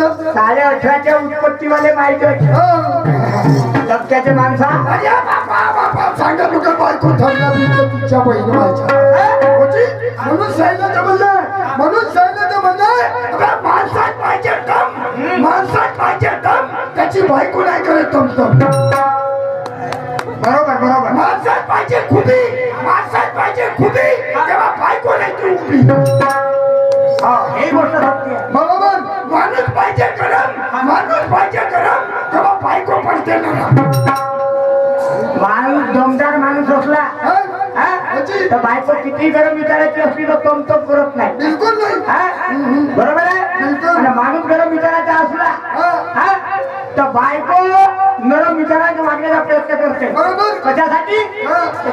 होतं साडे अठराच्या उत्पत्तीवाले माहिती होते हा. धक्क्याचे माणसा. अरे बापा बापा सांगा तुका बायको ठरला मी तर तिच्या बहीण व्हायच्या. होती? म्हणून सांगितलं म्हणलं म्हणून सांगितलं म्हणलं अबे, माणसात पाहिजे दम. माणसात पाहिजे दम. त्याची बायको नाही करत बरोबर बरोबर. माणसात पाहिजे खुबी माणसात पाहिजे खुबी तेव्हा बायको नाही ती उभी. हो ही गोष्ट सत्य पाहिजे गरम माणूस पाहिजे तेव्हा बायको पडते माणूस दमदार माणूस असला हा? हा? म्हणजे? तर बायको किती गरम विचारायची असली तर तमतम करत नाही बिलकुल नाही हा? बरोबर आहे माणूस गरम विचारायचा असला हा. हा? तर बायको नरम विचारांच्या वागण्याचा प्रयत्न करते बरोबर. कशासाठी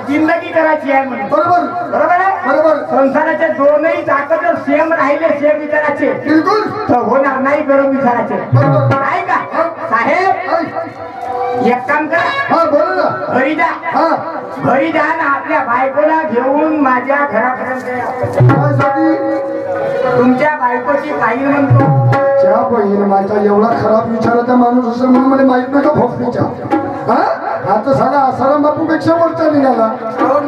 जिंदगी करायची आहे म्हणून बरोबर बरोबर आहे बरोबर. संसाराचे दोनही जर सेम राहिले सेम विचाराचे बिलकुल. तर होणार नाही गरम विचाराचे. बरोबर. का? साहेब. एक काम करा. हा बोला ना. घरी जा. हा. घरी जा ना आपल्या बायकोला घेऊन माझ्या घरापर्यंत या. तुमच्या बायकोची पाहिजे म्हणतो. त्या बहीण माझा एवढा खराब विचाराचा माणूस असेल म्हणून मला माहीत नव्हतं भोपळीच्या. हा? आता साला आसाराम बापू पेक्षा वरचा निघाला.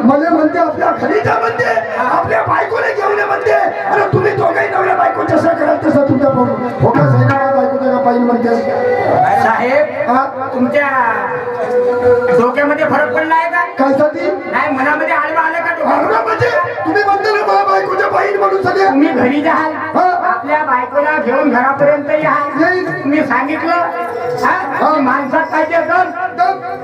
मला म्हणते आपल्या जा म्हणते आपल्या बायकोला घेऊन म्हणते. अरे तुम्ही दोघाही नवऱ्या बायको जसं कराल तसं तुमच्या हो साहेब? माझ्या बायकोच्या का पाहिजे म्हणते? साहेब हा? तुमच्या डोक्यामध्ये फरक पडला आहे का? काय साठी? नाही मनामध्ये आडवा आलं अरे म्हणजे तुम्ही म्हणते ना माझ्या बायकोच्या बहीण म्हणून सगळे तुम्ही घरी जाल हा. आपल्या बायकोला घेऊन घरापर्यंत या. मी सांगितलं हा? हा. माणसात पाहिजे दम.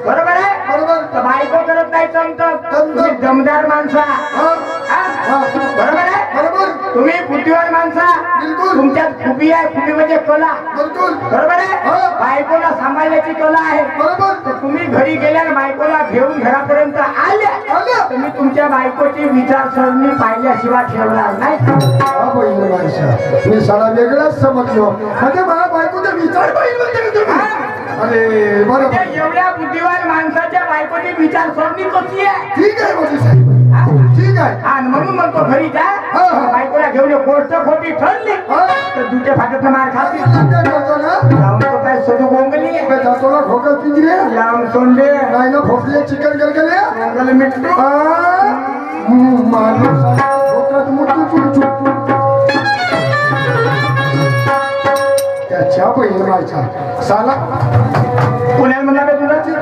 बरोबर आहे बरोबर बायको करत नाही. तुम्ही दमदार माणसा हा हा? हा. बरोबर आहे बरोबर तुम्ही बुद्धिवान माणसा बिलकुल. तुमच्यात खुबी आहे खुबी म्हणजे कला बरोबर आहे हा. बायकोला सांभाळण्याची कला आहे बरोबर तुम्ही घरी गेल्या बायकोला घेऊन घरापर्यंत तुमच्या बायकोची विचारसरणी पाहिल्याशिवाय ठेवणार नाही हा बहीण माणसा. मी साला वेगळाच समजलो. म्हणजे मला बायकोचा विचार तुम्ही? अरे बरोबर म्हणजे एवढ्या बुद्धिवान माणसाच्या बायकोची विचारसरणी कशी आहे? ठीक आहे मोदी साहेब. हा? ठीक आहे. आणि म्हणून म्हणतो घरी जा. हा, हा. बायकोला घेऊन ये. गोष्ट खोटी ठरली. हा. तर दुसऱ्या फाटत मार खाती. सडू बोंगली जातोला खोकत पिंजरे लांब सोंडे. नाही ना फोकले चिकन गलगले? गलगले मिट्टू माणूस खोकत मुट्टू चुटचू त्याच्या पहिला साला.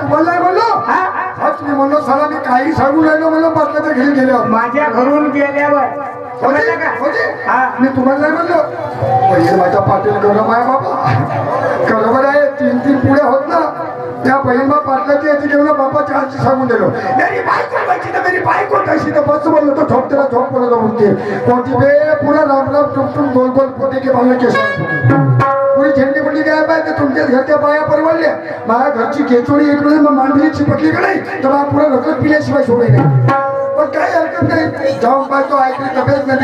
बोललो. साला मी काही सांगू राहिलो मला बसलं तर घरी गेल्यावर माझ्या घरून गेल्यावर. समजलं का? मी तुम्हाला नाही म्हणलो. माझ्या पाटील गौरव आहे बाबा. तीन पुढे होत ना त्या बहीण पाटलाची याची घेऊन बापाच्या हातची सांगून दिलो. मेरी बायको पाहिजे तर मेरी बायको कशी तर बस बोललो तर झोप त्याला झोप बोलत म्हणते. कोणती बे पुरा राम राम टुमटुम गोल गोल पोटे की बांगला केस पुरी झेंडी पडली काय बाय तर तुमच्याच घरच्या बाया परवडल्या. माझ्या घरची केचोळी इकडे मग मांडली चिपटली का नाही? तर मला पुरा रगत पिल्याशिवाय सोडे नाही नाही जाऊन पाहतो ऐकली तब्येत नाही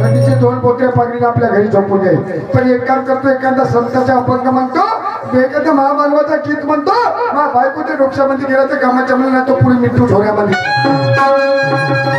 थंडीचे दोन बोटे पकडून आपल्या घरी झोपून जाईल पण एक काम करतो एखादा संताचा अपंग म्हणतो एखादा महामानवाचा गीत म्हणतो मा बायकोच्या डोक्यामध्ये गेला तर कामाच्या म्हणून तो पुढे मिठू ढोऱ्यामध्ये.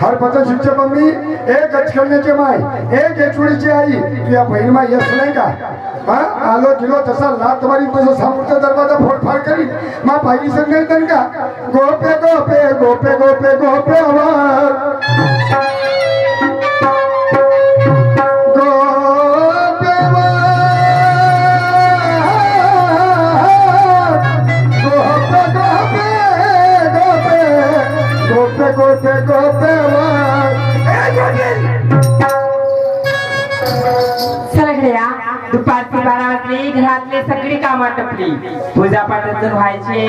आहे हरपतन शिवचे मम्मी एक अचकरण्याचे माय एक येचुडीची आई तू या बहीण माय यस नाही का? हा? आलो गेलो तसा लात मारी तसं सामोरचा दरवाजा फोडफाड करीन मा पाहिली संग का? गोपे गोपे गोपे गोपे गोपे आवाज. बारा घरातले सगळी कामं टपली पूजा पाठातून व्हायची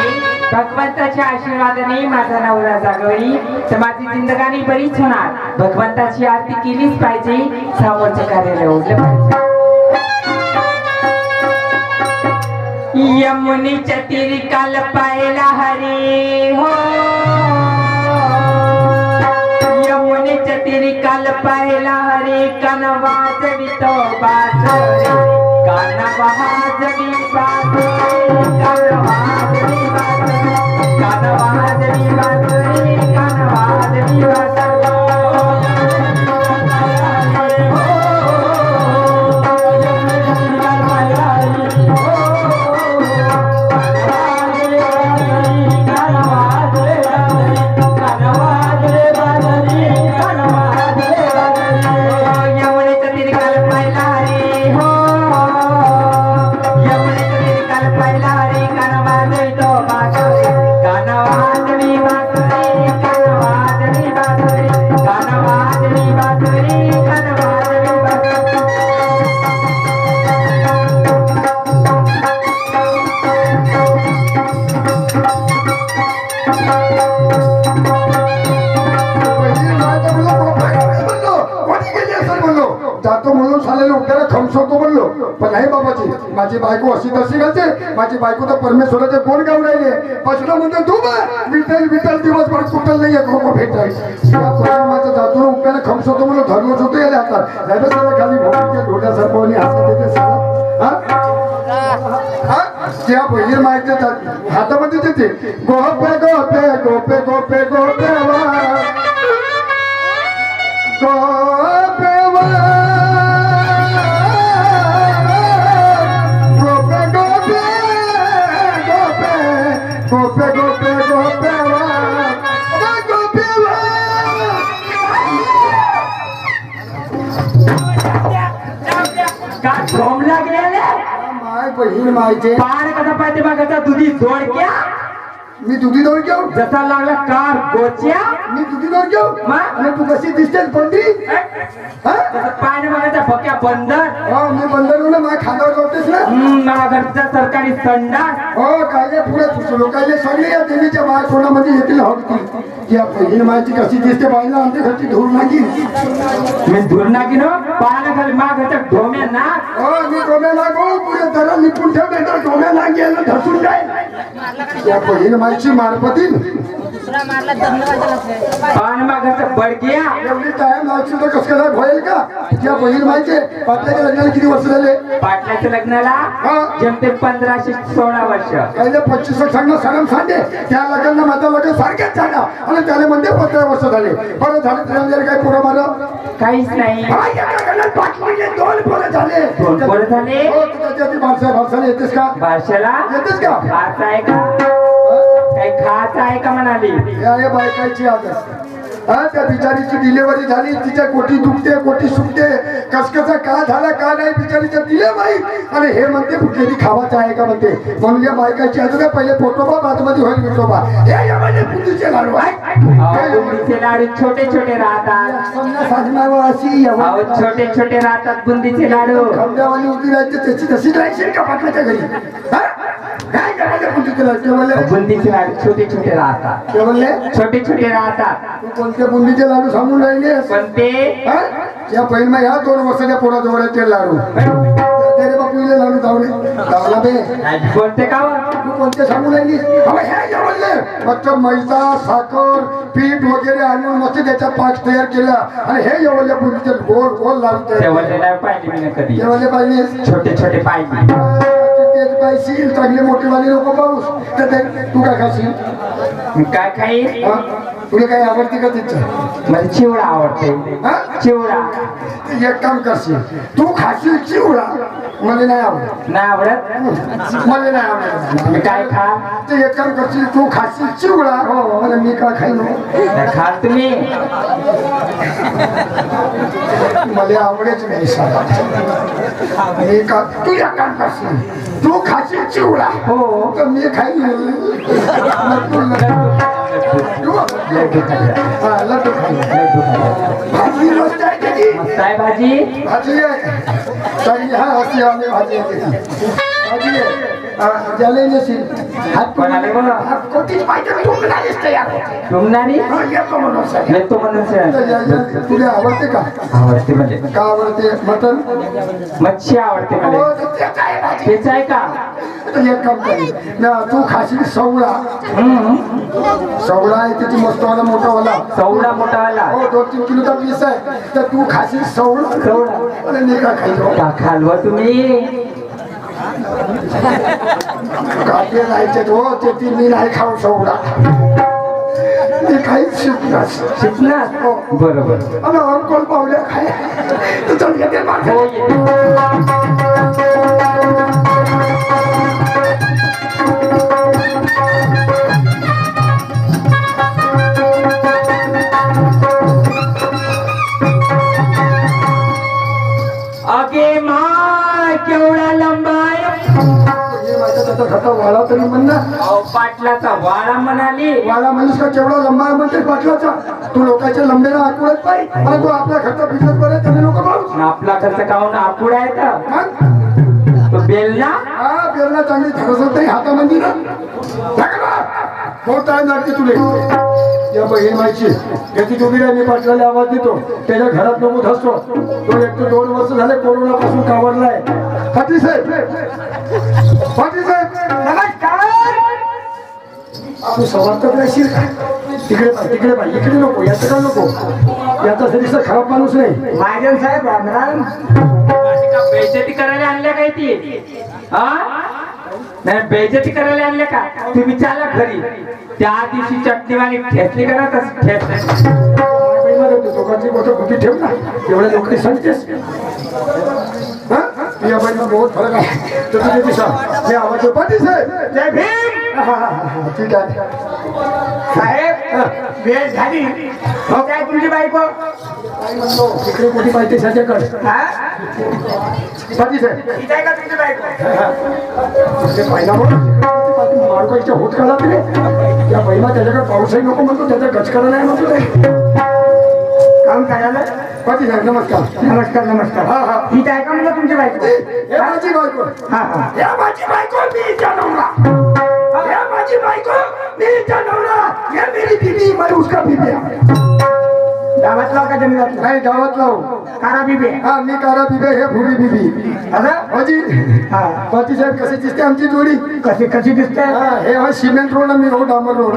भगवंताच्या आशीर्वादाने माझा नवरा जागवली तर माझी जिंदगानी बरीच होणार. भगवंताची आरती केलीच पाहिजे समोरचं कार्य ओढलं पाहिजे. यमुनी चतिरी काल पाहिला हरे हो. यमुनी चतिरी काल पाहिला हरे कान वाजवितो बाजरे 哇 त्याला उद्याला खमसवतो म्हणलो. पण नाही बाबाची माझी बायको अशी तशी घालते माझी बायको तर परमेश्वराचे कोण गाव राहिले. पसलं म्हणतो तू बा विठ्ठल विठ्ठल दिवसभर कुठल नाही घोको भेटाय माझं जातो उपयाला खमसवतो म्हणलो. धर्मच होतो याला हातात नाही सगळं खाली भोगीच्या ढोल्या सरपवणी हातात येते सगळं त्या बहिर माहिती हातामध्ये देते. गोपे गोपे गोपे गोपे गोपे गो बहीण माहिती पार कसा पाहिजे बघायचा तुझी जोडक्या मी दुधी घेऊ जसा लागला कार गोच्या. दोन घेऊ मग? तू कशी दिसतेस हा? जसं पाय बघायचा भक्या बंदर. हो मी बंदर ना माझ्या खांद्यावर जोडतेस ना? मला घरचा सरकारी संडास. हो कायले पुढे लोकायले सगळे या देवीच्या बाया कोणामध्ये येतील हवती या बहीण माहिती कशी दिसते बाईला आमच्या घरची धूर नाही मी धूर नाकी नो पायाला खाली मा घरच्या ढोम्या नाक. हो मी डोम्या लागो पुढे जरा निपून ठेव नाही तर डोम्या लाग गेलं धसून जाईल. या बहीण माईची मारपतीन पान मा घरचा बडकिया एवढी टाइम लागशी तर कसं काय होईल का? या बहीण माहिती पाटल्याच्या लग्नाला किती वर्ष झाले? पाटल्याच्या लग्नाला. जमते पंधराशे सोळा वर्ष. काही पंचवीस सांगे त्या लग्नाला माझं लग्न सारखेच झालं आणि त्याला म्हणते पंधरा वर्ष झाले. बरं झालं त्याला काय पुढं मारं? काहीच नाही. दोन पोरं झाले. दोन पोरं झाले? हो माणसा माणसाला येतेस का? बारशाला? येतेस का? खायचं आहे का? काही खायचं आहे का म्हणाली? या या बायकाची आदत हा त्या बिचारीची डिलिव्हरी झाली तिच्या कोटी दुखते कोटी सुटते कसकसा का झाला का नाही बिचारीच्या दिले माहीत. आणि हे म्हणते कुठलेली खावाचं आहे का? म्हणते. म्हणून या बायकाची आहे पहिले पोटोबा बाजूमध्ये होईल विठोबा हे या बुद्धीचे लाडू आहे अहो, बुंदीचे लाडू छोटे छोटे राहतात. अशी छोटे छोटे राहतात बुंदीचे लाडू. खंड्यावाली उभी राहायची त्याची तशीच राहायची का पाटलाच्या घरी? काय करायचं बुंदीचे लाडू ते म्हणले बुंदीचे लाडू छोटे छोटे राहतात. ते छोटे छोटे राहतात. तू बुंदीचे लाडू सांगून राहिले? पण ते हा? या पहिल्या ह्या दोन वर्षाच्या पोराजवळ ते लाडू. तेरे बापूले लाडू धावले धावला बे बोलते का हो? तू कोणते सांगून राहिली? हे फक्त मैदा साखर पीठ वगैरे आणून मस्त त्याचा पाक तयार केला. आणि हे जेवढे बुंदीचे गोल गोल लाडू तयार पाहिजे कधी. पाहिजे छोटे छोटे पाहिजे पाहिजे चांगले मोठेवाले लोक पाऊस तर ते काय खाशील? काय खाईल? तुला काही आवडते का तिथं मला चिवडा आवडते? चिवडा. ते एक काम करशील. तू खाशील चिवडा मला नाही आवडत. नाही आवडत? मला नाही आवडत. मी काय खा? ते एक काम करशील तू खाशील चिवडा हो. मला मी काय खाईन खा तुम्ही. मला आवडेच नाही मी का? तू एक काम करशील. तू खाशील चिवडा हो. तर मी खाईन. लड्डू, लड्डू. लड्डू खाल्ला. लड्डू खाल्ला. भाजी मस्त आहे त्याची मस्त आहे भाजी भाजी आहे हा आम्ही भाजी आहे भाजी आहे नसेल हात कोणाला कोटीच पाहिजे येतो म्हणून. येतो म्हणून तुला आवडते का? आवडते म्हणजे. का आवडते? मटन मच्छी आवडते मला. तर तेच आहे का? एक काम कर. ना तू खाशील सवळा. सवळा आहे त्याची मस्त वाला मोठा वाला चौडा मोठावाला. हो दोन तीन किलोचा पीस आहे. तर तू खाशील सवळा सवळा. आणि का तुम्ही? काटे राहायचे हो ते ती मी नाही खाऊ सवडा मी काहीच शिकणार शिकणार? बरोबर. आणि अंकोल पावल्या खाय. तर चल पाटलाचा वाळा म्हणाली. वाळा म्हणूस का केवढा लंबा आहे म्हणते पाटलाचा? तू लोकांच्या लंबेला आकुळत पाहिजे आणि तू आपल्या घरचा बिझनेस बरे त्याने लोक आणि आपला खर्च काऊन आपुड आहे तर? मग तो बेल ना हा बेलना चांगली धरसत नाही हातामध्ये ना. बहुत टाइम लागते तुले. या बहीण माहिती त्याची तुम्ही मी पाटलाला आवाज देतो. त्याच्या घरात नमूद असतो तो एक तर दोन वर्ष झाले कोरोना पासून कावरलाय. पाटील साहेब. पाटील साहेब आपण सवारतात राहशील का तिकडे तिकडे पाय इकडे नको याच्याकडे नको. याचा सरीसा खराब माणूस नाही. महाजन साहेब रामराम. बेइज्जती करायला आणल्या काय ती? हा? नाही बेइज्जती करायला आणल्या का? तुम्ही चाला घरी. त्या दिवशी चटणीवाली ठेचली करा तस ठेच दोघांची मोठं गुपी ठेव ना. एवढ्या लोकांनी सांगतेस. हा? या बाईला बहुत फरक आहे. तर तुझे दिसा हे आवाज पाटील साहेब जय भीम. ठीक आहे. साहेब वेळ झाली. हो काय तुमची बायको? तिकडे कुठे पाहिजे त्याच्याकडे हा? पाटील साहेब आहे का तुमची बायको? पहिला होत काढा तिने या पहिला त्याच्याकडे पाऊसही नको म्हणतो त्याचा गचकडा नाही म्हणतो ते. काम करायला? पाटील साहेब नमस्कार. नमस्कार नमस्कार. हा, हा. इथे आहे का म्हणलं तुमची बायको? हे माझी बायको. हा हा. माझी बायको मी माझी बायको मी नवरा या मेरी बीबी मैं उसका बीबी है. गावातला का जंगलातला नाही कारा बिबे हा। मी कारा बिबे हे भुरी बिबी असं हाजी हा। पाटी साहेब कशी दिसते आमची जोडी? कशी कशी दिसते हा? हे हा सिमेंट रोड मी रोड डांबर रोड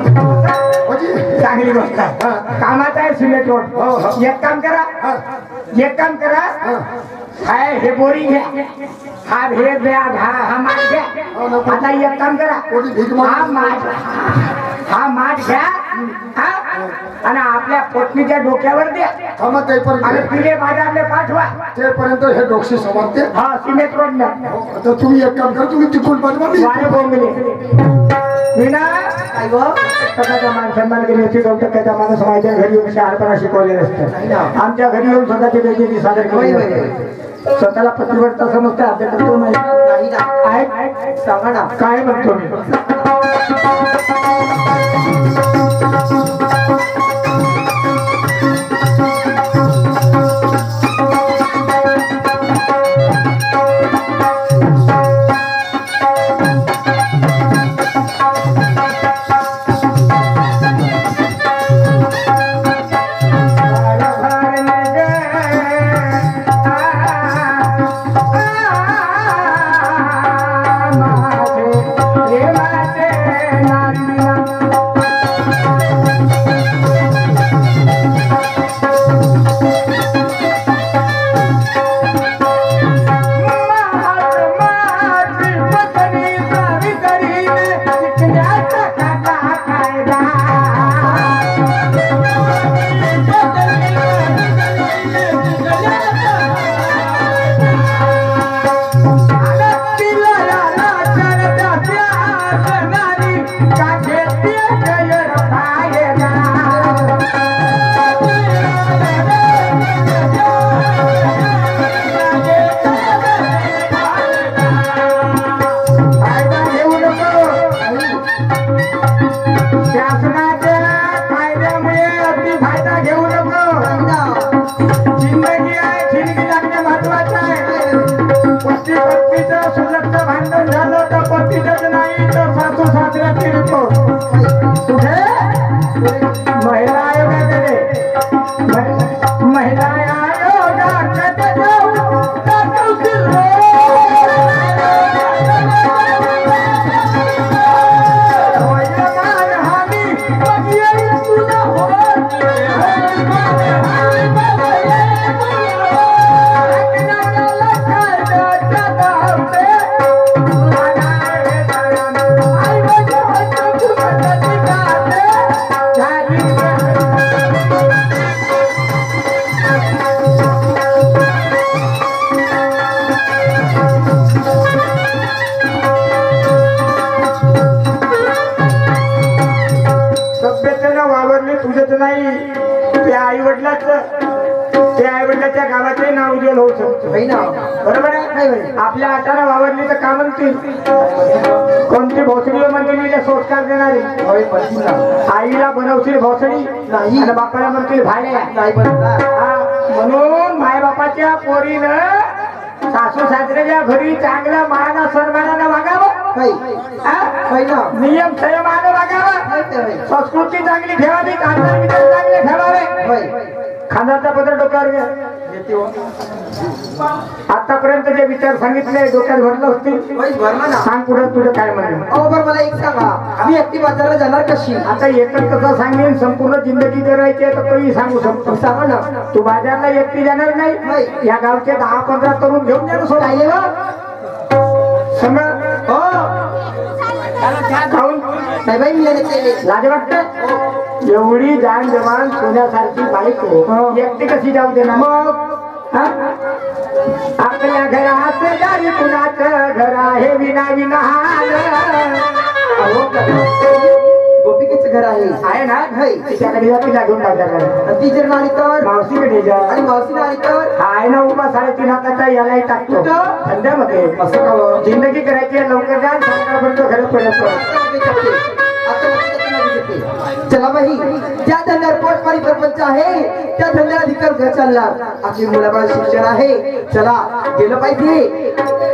हाजी चांगली गोष्ट आहे कामाचा आहे सिमेंट हो, रोड हो. एक काम करा। हा, एक काम करा। हा. हाय हे बोरी घ्या. हा हे घ्या हा हा माठ घ्या. आता एक काम करा. हा माठ हा माठ घ्या. हा? आणि आपल्या पत्नीच्या डोक्यावर द्या. थांबा आणि पिले बाजारले पाठवा. तेपर्यंत हे डोक्षी समाप्ते. हा सिमेंट रोड न आता तुम्ही एक काम करा तुम्ही तिकून पाठवा मी. वाय बोंबले. मीना टक्क्याच्या माणसांना गेली होती दोन टक्क्याच्या माणूस माझ्या घरी येऊन शहाणपणा शिकवले नसते आमच्या घरी येऊन स्वतःची बेजेती सादर केली. स्वतःला पतिव्रता समजते आपल्या करतो नाही. आहे? सांगा ना. काय म्हणतो मी? बरोबर आहे? आपल्या हाताने वावरली तर का म्हणतील कोणती भोसडी म्हणतील संस्कार देणारी. आईला बनवशील भोसडी नाही. आणि बापाला म्हणतील भाड्या नाही म्हणून मायबापाच्या पोरीनं सासू सासऱ्याच्या घरी चांगल्या माना सन्मानानं वागावं. नियम संयमानं वागावं. संस्कृती चांगली ठेवावी विचार चांगले ठेवावे. खांदाचा पत्र डोक्यावर घ्या. आतापर्यंत जे विचार सांगितले डोक्यात भरलं असतील ना. सांग पुढे तुझं काय म्हणणं? अहो बरं मला एक सांगा. मी एकटी बाजारला जाणार कशी? आता एकच कसं सांगेन संपूर्ण जिंदगी करायची आहे तर तोही सांगू शकतो. सांगा ना. तू बाजारला एकटी जाणार नाही. नाही या गावचे दहा पंधरा तरुण घेऊन जा सोड काय हो? समज हो खाऊन. नाही बाई मी येते लाज वाटत? एवढी जाण जवान सोन्यासारखी बायको एकटी कशी जाऊ देणार? मग? हा? आपल्या घरात जारी कुणाचं घर आहे? विना अहो गोपिकेचं घर आहे. आहे ना? होय. तिच्याकडे जा तिला घेऊन बाजारला आणि ती जर आली तर? मावशीकडे जा. आणि मावशी आली तर? आहे ना उभा साडेतीन हाताचा यालाही टाकतो? धंद्यामध्ये. असं का? जिंदगी करायची लवकर जा सांगा घरी पडत. पोटमारी आहे. त्या धंद्याला धिक्कार घर चालणार. आपली मुलाबाळ शिक्षण आहे. चला गेलं पाहिजे.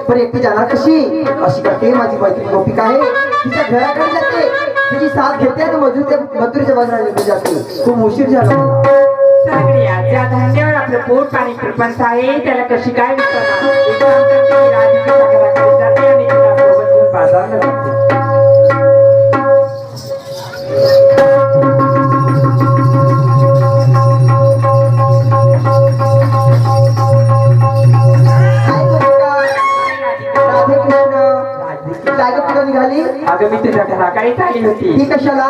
पण एकटी जाणार कशी? अशी करते माझी मैत्रीण गोपिका आहे. तिच्या घराकडे जाते. तिची साथ घेते आणि मजूर त्या मजुरीच्या बाजूला निघून जाते. खूप उशीर झाला. ज्या धान्यावर आपलं पोट पाणी प्रपंच आहे त्याला कशी काय विचारणार? अगं मी तुझ्या घराकडेच आली होती. ती कशाला?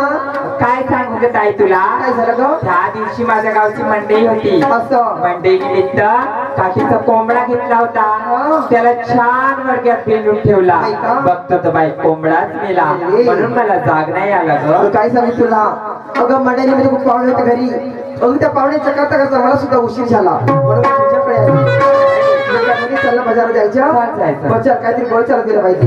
काय सांगू ग ताई तुला? काय झालं ग? त्या दिवशी माझ्या गावची मंडई होती. असं? मंडई निमित्त काकीचा कोंबडा घेतला होता. त्याला छान वर्गात बेलून ठेवला? बघतो तर बाई कोंबडाच मेला. म्हणून मला जाग नाही आला ग. काय सांगू तुला? अगं मंडळीमध्ये खूप पाहुणे होते घरी. अगं त्या पाहुण्याच्या करता करता मला सुद्धा उशीर झाला. म्हणून तुझ्याकडे आले. मी त्या घरी चाललं बाजारात चाल जायचं जायचं. बच्चा काहीतरी चालत गेलं पाहिजे